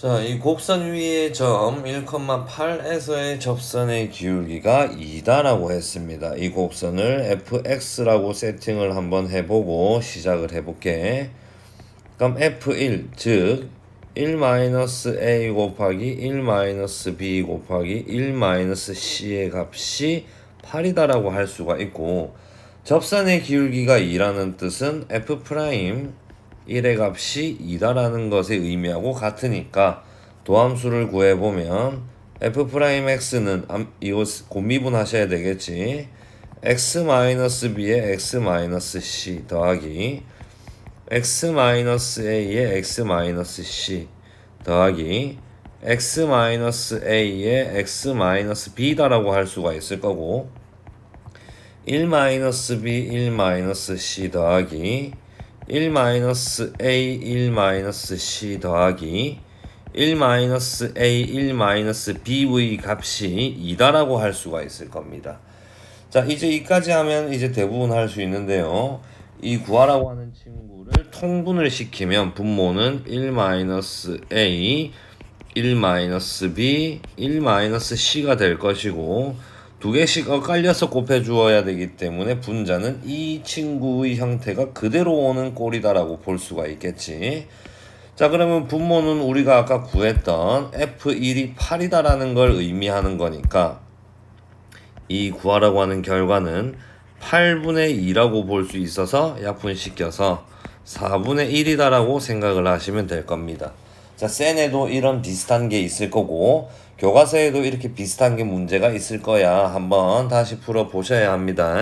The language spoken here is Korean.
자, 이 곡선 위의 점 1,8에서의 접선의 기울기가 2다라고 했습니다. 이 곡선을 fx라고 세팅을 한번 해보고 시작을 해볼게. 그럼 f1, 즉 1-a 곱하기 1-b 곱하기 1-c의 값이 8이다라고 할 수가 있고 접선의 기울기가 2라는 뜻은 f' 1의 값이 2다라는 것의 의미하고 같으니까 도함수를 구해보면 f'x는 암- 이거 곱미분 하셔야 되겠지. X-b의 x-c 더하기 x-a의 x-c 더하기 x-a의 x-b다라고 할 수가 있을 거고 1-b 1-c 더하기 1-a 1-c 더하기 1-a 1-b의 값이 2다라고 할 수가 있을 겁니다. 자, 이제 이까지 하면 이제 대부분 할 수 있는데요. 이 구하라고 하는 친구를 통분을 시키면 분모는 1-a 1-b 1-c가 될 것이고 두 개씩 엇갈려서 곱해 주어야 되기 때문에 분자는 이 친구의 형태가 그대로 오는 꼴이다라고 볼 수가 있겠지. 자, 그러면 분모는 우리가 아까 구했던 F1이 8이다라는 걸 의미하는 거니까 이 구하라고 하는 결과는 8분의 2라고 볼 수 있어서 약분시켜서 4분의 1이다라고 생각을 하시면 될 겁니다. 자, 센에도 이런 비슷한 게 있을 거고 교과서에도 이렇게 비슷한 게 문제가 있을 거야. 한번 다시 풀어 보셔야 합니다.